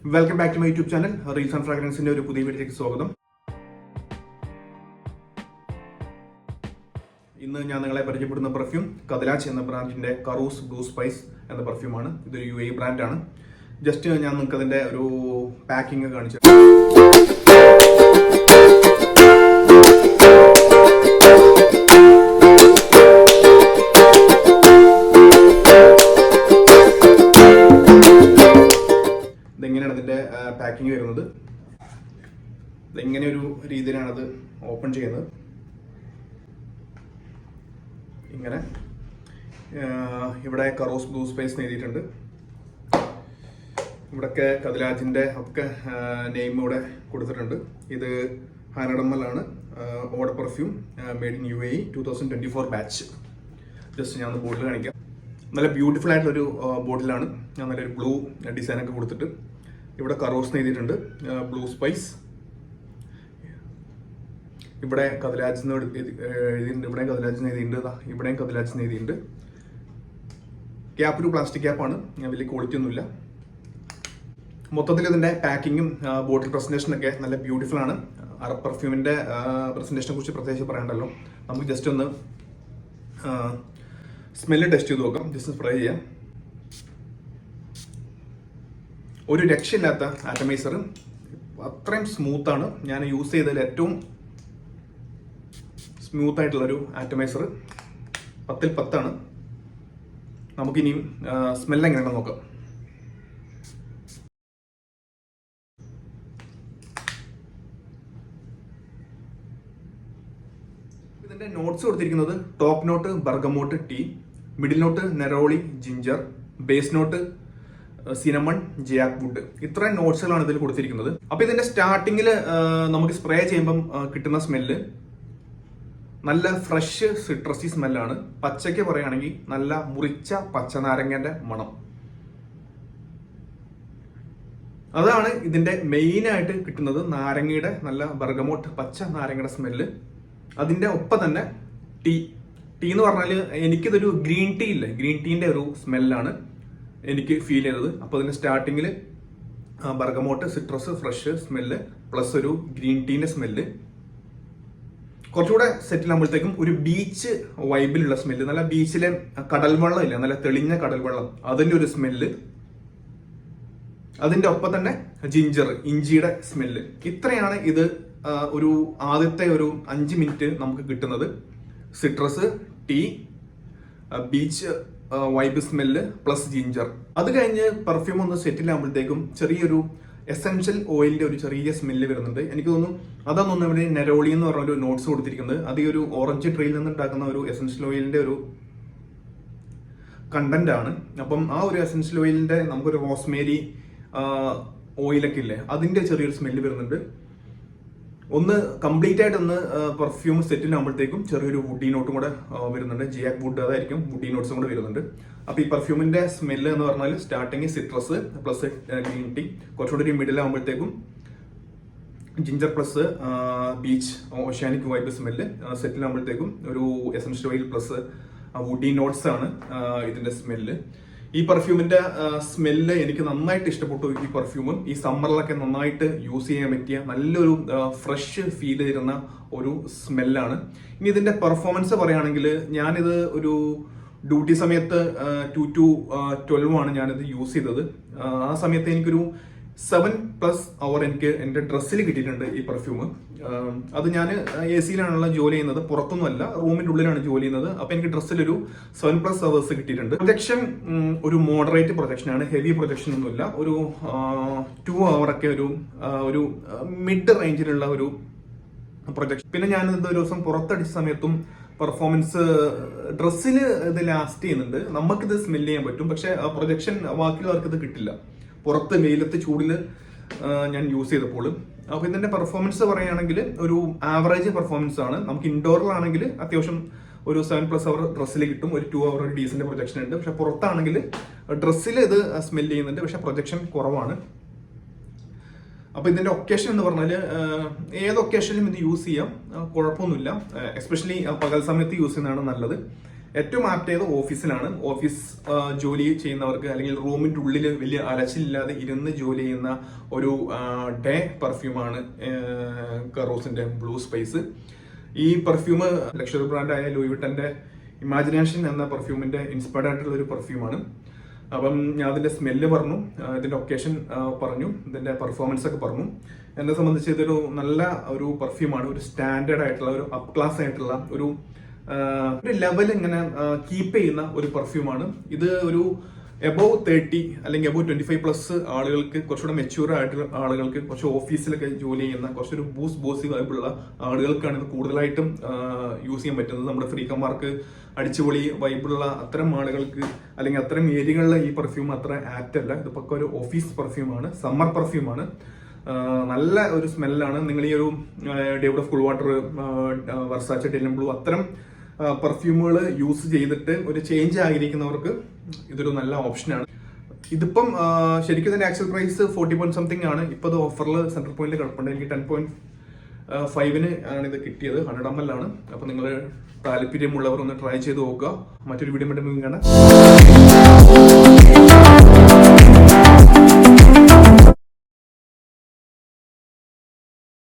Welcome back to my YouTube channel reels and ഫ്രാഗ്രൻസിന്റെ ഒരു പുതിയ വീഡിയോയിലേക്ക് സ്വാഗതം. ഇന്ന് ഞാൻ നിങ്ങളെ പരിചയപ്പെടുന്ന പെർഫ്യൂം കദലാച്ച് എന്ന ബ്രാൻഡിന്റെ കറൂസ് ബ്ലൂ സ്പൈസ് എന്ന പെർഫ്യൂമാണ് ഇതൊരു യു എ ബ്രാൻഡാണ് ജസ്റ്റ് ഞാൻ നിങ്ങൾക്ക് അതിന്റെ ഒരു പാക്കിംഗ് കാണിച്ചു പാക്കിംഗ് വരുന്നത്. ഇതെങ്ങനെ ഒരു രീതിയിലാണത് ഓപ്പൺ ചെയ്യുന്നത്. ഇങ്ങനെ ഇവിടെ കറോസ് ബ്ലൂ സ്പേസ് എഴുതിയിട്ടുണ്ട്. ഇവിടൊക്കെ കതിരാജിന്റെ ഒക്കെ നെയിം ഇവിടെ കൊടുത്തിട്ടുണ്ട്. ഇത് ഹാനഡമ്മലാണ് eau de perfume made in U A two thousand twenty four batch just ഞാൻ ബോട്ടിൽ കാണിക്കാം. നല്ല ബ്യൂട്ടിഫുൾ ആയിട്ടുള്ളൊരു ബോട്ടിലാണ് ഞാൻ നല്ലൊരു ബ്ലൂ ഡിസൈൻ ഒക്കെ കൊടുത്തിട്ട് ഇവിടെ കറോസ് എഴുതിയിട്ടുണ്ട്. ബ്ലൂ സ്പൈസ് ഇവിടെ കതിലാജ് എഴുതിയിട്ടുണ്ട്. ഇവിടെയും കതിലാജ് എഴുതിയിട്ടുണ്ട്. ഇവിടെയും കതിലാജ് എഴുതിയിട്ടുണ്ട്. ക്യാപ്പ് ഒരു പ്ലാസ്റ്റിക് ക്യാപ്പാണ് വലിയ ക്വാളിറ്റി ഒന്നുമില്ല. മൊത്തത്തിൽ ഇതിന്റെ പാക്കിങ്ങും ബോട്ടിൽ പ്രസന്റേഷനും ഒക്കെ നല്ല ബ്യൂട്ടിഫുൾ ആണ്. അറ പെർഫ്യൂമിന്റെ പ്രസന്റേഷനെ കുറിച്ച് പ്രത്യേകിച്ച് പറയണ്ടല്ലോ. നമുക്ക് ജസ്റ്റ് ഒന്ന് സ്മെല്ല് ടെസ്റ്റ് ചെയ്ത് നോക്കാം. ജസ്റ്റ് സ്പ്രേ ചെയ്യാം. ഒരു രക്ഷയില്ലാത്ത ആറ്റമൈസർ അത്രയും സ്മൂത്ത് ആണ്. ഞാൻ യൂസ് ചെയ്തതിൽ ഏറ്റവും സ്മൂത്ത് ആയിട്ടുള്ള ഒരു ആറ്റമൈസർ പത്തിൽ പത്താണ്. നമുക്കിനിയും സ്മെല്ല് എങ്ങനെയാണെന്ന് നോക്കാം. ഇതിന്റെ നോട്ട്സ് കൊടുത്തിരിക്കുന്നത് top note bergamot tea middle note neroli ginger base note cinnamon guaiac wood ഇത്രയും നോട്ട്സുകളാണ് ഇതിൽ കൊടുത്തിരിക്കുന്നത്. അപ്പൊ ഇതിന്റെ സ്റ്റാർട്ടിങ്ങിൽ നമുക്ക് സ്പ്രേ ചെയ്യുമ്പം കിട്ടുന്ന സ്മെല്ല് നല്ല ഫ്രഷ് സിട്രസി സ്മെല്ലാണ് പച്ചയ്ക്ക് പറയുകയാണെങ്കിൽ നല്ല മുറിച്ച പച്ചനാരങ്ങന്റെ മണം. അതാണ് ഇതിന്റെ മെയിൻ ആയിട്ട് കിട്ടുന്നത് നാരങ്ങയുടെ നല്ല ബർഗമോട്ട് പച്ച നാരങ്ങയുടെ സ്മെല്ല് അതിന്റെ ഒപ്പം തന്നെ ടീ ടീ എന്ന് പറഞ്ഞാൽ എനിക്കിതൊരു ഗ്രീൻ ടീ ഇല്ലേ? ഗ്രീൻ ടീന്റെ ഒരു സ്മെല്ലാണ് എനിക്ക് ഫീൽ ചെയ്യുന്നത് അപ്പോൾ അതിന് സ്റ്റാർട്ടിങ്ങിൽ bergamot citrus fresh smell plus ഒരു ഗ്രീൻ ടീന്റെ സ്മെല്ല് കുറച്ചുകൂടെ സെറ്റിൽ ആകുമ്പോഴത്തേക്കും ഒരു ബീച്ച് വൈബിലുള്ള സ്മെല്ല് നല്ല ബീച്ചിലെ കടൽ വെള്ളം ഇല്ല നല്ല തെളിഞ്ഞ കടൽ വെള്ളം അതിന്റെ ഒരു സ്മെല്ല് അതിന്റെ ഒപ്പം തന്നെ ജിഞ്ചർ ഇഞ്ചിയുടെ സ്മെല്ല് ഇത്രയാണ് ഇത് ഒരു ആദ്യത്തെ ഒരു അഞ്ച് മിനിറ്റ് നമുക്ക് കിട്ടുന്നത്. Citrus tea beach vibe smell plus ginger അത് കഴിഞ്ഞ് പെർഫ്യൂം ഒന്ന് സെറ്റിൽ ആകുമ്പോഴത്തേക്കും ചെറിയൊരു എസെൻഷ്യൽ ഓയിലിന്റെ ഒരു ചെറിയ സ്മെല്ല് വരുന്നുണ്ട്. എനിക്ക് തോന്നുന്നു അതാണ് ഇവിടെ നെരോളി എന്ന് പറഞ്ഞ ഒരു നോട്ട്സ് കൊടുത്തിരിക്കുന്നത്. അത് ഈ ഒരു ഓറഞ്ച് ട്രീയിൽ നിന്ന് ഉണ്ടാക്കുന്ന ഒരു എസെൻഷ്യൽ ഓയിലിന്റെ ഒരു കണ്ടന്റ് ആണ്. അപ്പം ആ ഒരു എസെൻഷ്യൽ ഓയിലിന്റെ നമുക്കൊരു റോസ്മേരി ഓയിലൊക്കെ ഇല്ലേ അതിന്റെ ചെറിയൊരു സ്മെല്ല് വരുന്നുണ്ട്. ഒന്ന് കംപ്ലീറ്റ് ആയിട്ട് ഒന്ന് പെർഫ്യൂം സെറ്റിൽ ആകുമ്പോഴത്തേക്കും ചെറിയൊരു വുഡി നോട്ടും കൂടെ വരുന്നുണ്ട്. ജിയാക് വുഡ് അതായിരിക്കും. വുഡി നോട്ട്സും കൂടെ വരുന്നുണ്ട്. അപ്പൊ ഈ പെർഫ്യൂമിന്റെ സ്മെല്ല് എന്ന് പറഞ്ഞാൽ starting citrus plus green tea കുറച്ചുകൂടി ഒരു മിഡിൽ ആകുമ്പോഴത്തേക്കും ginger plus beach oceanic vibe smell settle ആകുമ്പോഴത്തേക്കും ഒരു essential oil plus woody notes ആണ് ഇതിന്റെ സ്മെല്ല് ഈ പെർഫ്യൂമിന്റെ സ്മെല്ല് എനിക്ക് നന്നായിട്ട് ഇഷ്ടപ്പെട്ടു ഈ പെർഫ്യൂമും ഈ സമ്മറിലൊക്കെ നന്നായിട്ട് യൂസ് ചെയ്യാൻ പറ്റിയ നല്ലൊരു ഫ്രഷ് ഫീൽ തരുന്ന ഒരു സ്മെല്ലാണ് ഇനി ഇതിന്റെ പെർഫോമൻസ് പറയുകയാണെങ്കിൽ ഞാനിത് ഒരു ഡ്യൂട്ടി സമയത്ത് ടു ടു ട്വൽവ് ആണ് ഞാനിത് യൂസ് ചെയ്തത്. ആ, സമയത്ത് എനിക്കൊരു സെവൻ പ്ലസ് അവർ എനിക്ക് എന്റെ ഡ്രസ്സിൽ കിട്ടിയിട്ടുണ്ട് ഈ പെർഫ്യൂം അത് ഞാൻ എ സിയിലാണല്ലോ ജോലി ചെയ്യുന്നത്. പുറത്തൊന്നുമല്ല റൂമിന്റെ ഉള്ളിലാണ് ജോലി ചെയ്യുന്നത്. അപ്പോൾ എനിക്ക് ഡ്രസ്സിൽ ഒരു സെവൻ പ്ലസ് അവേഴ്സ് കിട്ടിയിട്ടുണ്ട്. പ്രൊജക്ഷൻ ഒരു മോഡറേറ്റ് പ്രൊജക്ഷനാണ് ഹെവി പ്രൊജക്ഷൻ ഒന്നുമില്ല. ഒരു ടു അവർ ഒക്കെ ഒരു ഒരു മിഡ് റേഞ്ചിലുള്ള ഒരു പ്രൊജക്ഷൻ പിന്നെ ഞാൻ ഒരു ദിവസം പുറത്തടിച്ച സമയത്തും പെർഫോമൻസ് ഡ്രസ്സിൽ ഇത് ലാസ്റ്റ് ചെയ്യുന്നുണ്ട്. നമുക്കിത് സ്മെൽ ചെയ്യാൻ പറ്റും. പക്ഷെ പ്രൊജക്ഷൻ ബാക്കിയുള്ളവർക്ക് ഇത് കിട്ടില്ല. പുറത്ത് വെയിലത്ത് ചൂടിൽ ഞാൻ യൂസ് ചെയ്തപ്പോൾ. അപ്പോൾ ഇതിന്റെ പെർഫോമൻസ് പറയുകയാണെങ്കിൽ ഒരു ആവറേജ് പെർഫോമൻസ് ആണ്. നമുക്ക് ഇൻഡോറിലാണെങ്കിൽ അത്യാവശ്യം ഒരു സെവൻ പ്ലസ് അവർ ഡ്രസ്സിൽ കിട്ടും. ഒരു ടു അവർ ഡീസന്റ് പ്രൊജക്ഷൻ ഉണ്ട്. പക്ഷെ പുറത്താണെങ്കിൽ ഡ്രസ്സിൽ ഇത് സ്മെൽ ചെയ്യുന്നുണ്ട്. പക്ഷെ പ്രൊജക്ഷൻ കുറവാണ്. അപ്പൊ ഇതിന്റെ ഒക്കേഷൻ എന്ന് പറഞ്ഞാൽ ഏത് ഒക്കേഷനിലും ഇത് യൂസ് ചെയ്യാം. കുഴപ്പമൊന്നുമില്ല. എസ്പെഷ്യലി പകൽ സമയത്ത് യൂസ് ചെയ്യുന്നതാണ് നല്ലത്. ഏറ്റവും ആപ്റ്റ് ചെയ്ത് ഓഫീസിലാണ്. ഓഫീസ് ജോലി ചെയ്യുന്നവർക്ക് അല്ലെങ്കിൽ റൂമിന്റെ ഉള്ളിൽ വലിയ അലച്ചിലില്ലാതെ ഇരുന്ന് ജോലി ചെയ്യുന്ന ഒരു ഡേ പെർഫ്യൂമാണ് കറോസിന്റെ ബ്ലൂ സ്പൈസ് ഈ പെർഫ്യൂം ലക്ഷറി ബ്രാൻഡായ ലൂയിവിട്ടന്റെ ഇമാജിനേഷൻ എന്ന പെർഫ്യൂമിന്റെ ഇൻസ്പയർഡ് ആയിട്ടുള്ള ഒരു പെർഫ്യൂമാണ് അപ്പം ഞാൻ അതിന്റെ സ്മെല്ല് പറഞ്ഞു ഇതിന്റെ ഒക്കേഷൻ പറഞ്ഞു ഇതിന്റെ പെർഫോമൻസ് ഒക്കെ പറഞ്ഞു. എന്നെ സംബന്ധിച്ച് ഇതൊരു നല്ല ഒരു പെർഫ്യൂമാണ് ഒരു സ്റ്റാൻഡേർഡ് ആയിട്ടുള്ള ഒരു അപ് ക്ലാസ് ആയിട്ടുള്ള ഒരു ഒരു ലെവൽ ഇങ്ങനെ കീപ്പ് ചെയ്യുന്ന ഒരു പെർഫ്യൂമാണ് ഇത് ഒരു എബോവ് തേർട്ടി അല്ലെങ്കിൽ എബോവ് ട്വന്റി ഫൈവ് പ്ലസ് ആളുകൾക്ക് കുറച്ചുകൂടെ മെച്യൂർ ആയിട്ടുള്ള ആളുകൾക്ക് കുറച്ച് ഓഫീസിലൊക്കെ ജോലി ചെയ്യുന്ന കുറച്ചൊരു ബൂസ് ബോസി വൈബുള്ള ആളുകൾക്കാണ് ഇത് കൂടുതലായിട്ടും യൂസ് ചെയ്യാൻ പറ്റുന്നത്. നമ്മുടെ ഫ്രീക്കന്മാർക്ക് അടിച്ചുപൊളി വൈബുള്ള അത്തരം ആളുകൾക്ക് അല്ലെങ്കിൽ അത്തരം ഏരിയകളിലെ ഈ പെർഫ്യൂം അത്ര ആപ്റ്റ് അല്ല. ഇത് പക്ക ഒരു ഓഫീസ് പെർഫ്യൂമാണ് സമ്മർ പെർഫ്യൂമാണ് നല്ല ഒരു സ്മെല്ലാണ് നിങ്ങൾ ഈ ഒരു Davidoff Cool Water Versace Dylan Blue അത്തരം പെർഫ്യൂമുകൾ യൂസ് ചെയ്തിട്ട് ഒരു ചേഞ്ച് ആഗ്രഹിക്കുന്നവർക്ക് ഇതൊരു നല്ല ഓപ്ഷനാണ് ഇതിപ്പം ശരിക്കും തന്നെ actual price forty point something ആണ്. ഇപ്പൊ ഇത് ഓഫറിൽ സെൻട്രൽ പോയിന്റിൽ കിടപ്പുണ്ട്. എനിക്ക് ടെൻ പോയിന്റ് ഫൈവിന് ആണ് ഇത് കിട്ടിയത്. ഹൺഡ്രഡ് എം എൽ ആണ്. അപ്പോൾ നിങ്ങൾ താല്പര്യമുള്ളവർ ഒന്ന് ട്രൈ ചെയ്ത് നോക്കുക. മറ്റൊരു വീഡിയോ മറ്റും കാണാം.